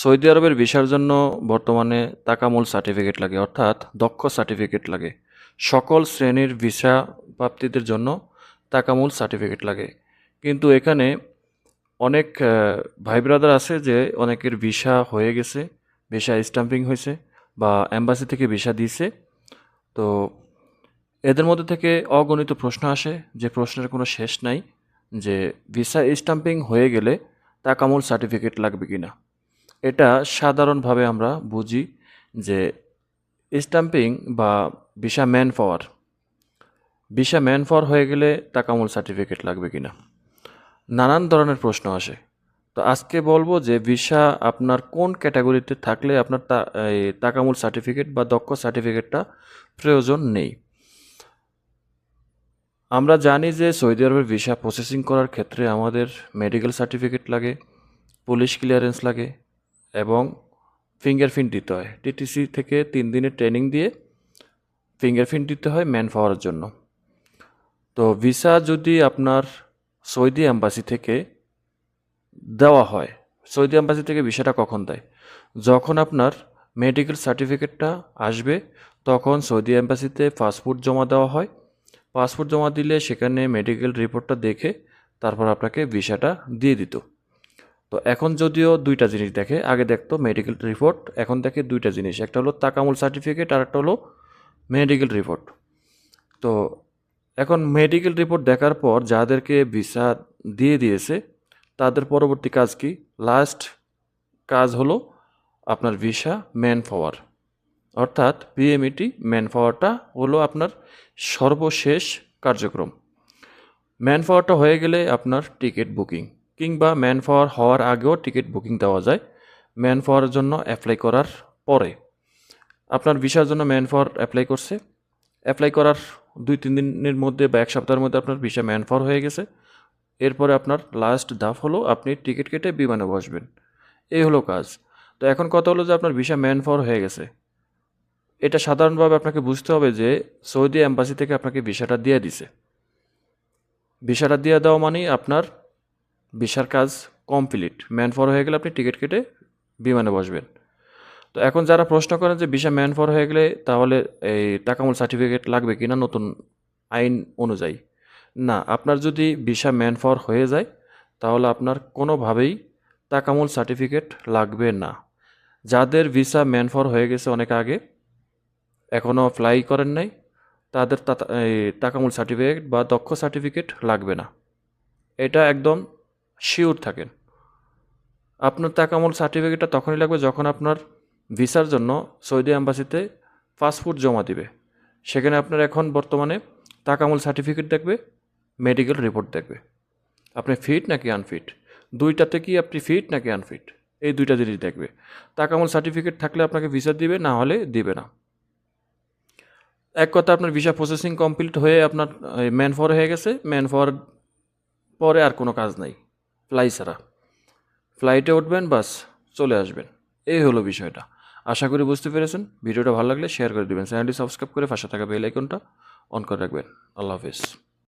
Saudi আরবের ভিসার জন্য বর্তমানে তাকামুল সার্টিফিকেট লাগে, অর্থাৎ দক্ষ সার্টিফিকেট লাগে। সকল শ্রেণির ভিসা প্রাপ্তিদের জন্য তাকামুল সার্টিফিকেট লাগে। কিন্তু এখানে অনেক ভাই ব্রাদার আছে যে অনেকের ভিসা হয়ে গেছে, ভিসা স্টাম্পিং হয়েছে বা এম্বাসি থেকে ভিসা দিয়েছে। তো এদের মধ্যে থেকে অগণিত প্রশ্ন আসে, যে প্রশ্নের কোনো শেষ নাই, যে ভিসা স্টাম্পিং হয়ে গেলে তাকামুল সার্টিফিকেট লাগবে কি না এটা সাধারণভাবে আমরা বুঝি যে স্টাম্পিং বা visa manpower visa manpower হয়ে গেলে তাকামুল সার্টিফিকেট লাগবে কি না নানান ধরনের প্রশ্ন আসে। তো আজকে বলব যে ভিসা আপনার কোন ক্যাটাগরিতে থাকলে আপনার তাকামুল সার্টিফিকেট বা দক্ষ সার্টিফিকেটটা প্রয়োজন নেই। আমরা জানি যে সৌদি আরবের ভিসা প্রসেসিং করার ক্ষেত্রে আমাদের মেডিকেল সার্টিফিকেট লাগে, পুলিশ ক্লিয়ারেন্স লাগে এবং ফিঙ্গারপ্রিন্ট দিতে হয়। টিটিসি থেকে তিন দিনের ট্রেনিং দিয়ে ফিঙ্গারপ্রিন্ট দিতে হয় ম্যান পাওয়ার জন্য। তো ভিসা যদি আপনার সৌদি অ্যাম্বাসি থেকে দেওয়া হয়, সৌদি অ্যাম্বাসি থেকে ভিসাটা কখন দেয়? যখন আপনার মেডিকেল সার্টিফিকেটটা আসবে, তখন সৌদি অ্যাম্বাসিতে পাসপোর্ট জমা দেওয়া হয়। পাসপোর্ট জমা দিলে সেখানে মেডিকেল রিপোর্টটা দেখে তারপর আপনাকে ভিসাটা দিয়ে দিত। তো এখন যদিও দুইটা জিনিস দেখে, আগে দেখতো মেডিকেল রিপোর্ট এখন দেখে দুইটা জিনিস। একটা হলো তাকামুল সার্টিফিকেট আর একটা হলো মেডিকেল রিপোর্ট তো এখন মেডিকেল রিপোর্ট দেখার পর যাদেরকে ভিসা দিয়ে দিয়েছে, তাদের পরবর্তী কাজ কি? লাস্ট কাজ হলো আপনার ভিসা ম্যান পাওয়ার অর্থাৎ পিএমইটি ম্যান পাওয়ারটা হলো আপনার সর্বশেষ কার্যক্রম। ম্যান পাওয়ারটা হয়ে গেলে আপনার টিকিট বুকিং কিংবা ম্যান পাওয়ার হওয়ার আগেও টিকিট বুকিং দেওয়া যায়। ম্যান পাওয়ারের জন্য অ্যাপ্লাই করার পরে আপনার ভিসার জন্য ম্যান পাওয়ার অ্যাপ্লাই করছে। অ্যাপ্লাই করার দুই তিন দিনের মধ্যে বা এক সপ্তাহের মধ্যে আপনার ভিসা ম্যান পাওয়ার হয়ে গেছে। এরপরে আপনার লাস্ট ধাপ হলো আপনি টিকিট কেটে বিমানে বসবেন। এই হলো কাজ। তো এখন কথা হলো যে আপনার ভিসা ম্যান পাওয়ার হয়ে গেছে। এটা সাধারণভাবে আপনাকে বুঝতে হবে যে সৌদি অ্যাম্বাসি থেকে আপনাকে ভিসাটা দিয়ে দিছে। ভিসাটা দিয়ে দেওয়া মানেই আপনার ভিসার কাজ কমপ্লিট ম্যান ফর হয়ে গেলে আপনি টিকিট কেটে বিমানে বসবেন। তো এখন যারা প্রশ্ন করেন যে ভিসা ম্যান ফর হয়ে গেলে তাহলে এই টাকামূল সার্টিফিকেট লাগবে কি না নতুন আইন অনুযায়ী? না, আপনার যদি ভিসা ম্যান ফর হয়ে যায়, তাহলে আপনার কোনোভাবেই টাকামূল সার্টিফিকেট লাগবে না। যাদের ভিসা ম্যান ফর হয়ে গেছে অনেক আগে এখনও ফ্লাই করেন নাই, তাদের টাকামূল সার্টিফিকেট বা দক্ষ সার্টিফিকেট লাগবে না। এটা একদম শিওর থাকেন। আপনার তাকামূল সার্টিফিকেটটা তখনই লাগবে যখন আপনার ভিসার জন্য সৌদি অ্যাম্বাসিতে পাসপোর্ট জমা দিবে। সেখানে আপনার এখন বর্তমানে তাকামূল সার্টিফিকেট দেখবে মেডিকেল রিপোর্ট দেখবে। আপনি ফিট নাকি আনফিট দুইটাতে কি আপনি ফিট নাকি আনফিট এই দুইটা জিনিস দেখবে। তাকামূল সার্টিফিকেট থাকলে আপনাকে ভিসা দিবে, না হলে দিবে না। এক কথা, আপনার ভিসা প্রসেসিং কমপ্লিট হয়ে আপনার ম্যান ফর হয়ে গেছে ম্যান ফর পরে আর কোনো কাজ নাই। ফ্লাই ছাড়া। ফ্লাইটে উঠবেন, বাস চলে আসবেন। এই হলো বিষয়টা। আশা করি বুঝতে পেরেছেন। ভিডিওটা ভালো লাগলে শেয়ার করে দেবেন। চ্যানেলটি সাবস্ক্রাইব করে পাশে থাকা বেল আইকনটা অন করে রাখবেন। আল্লাহ হাফিজ।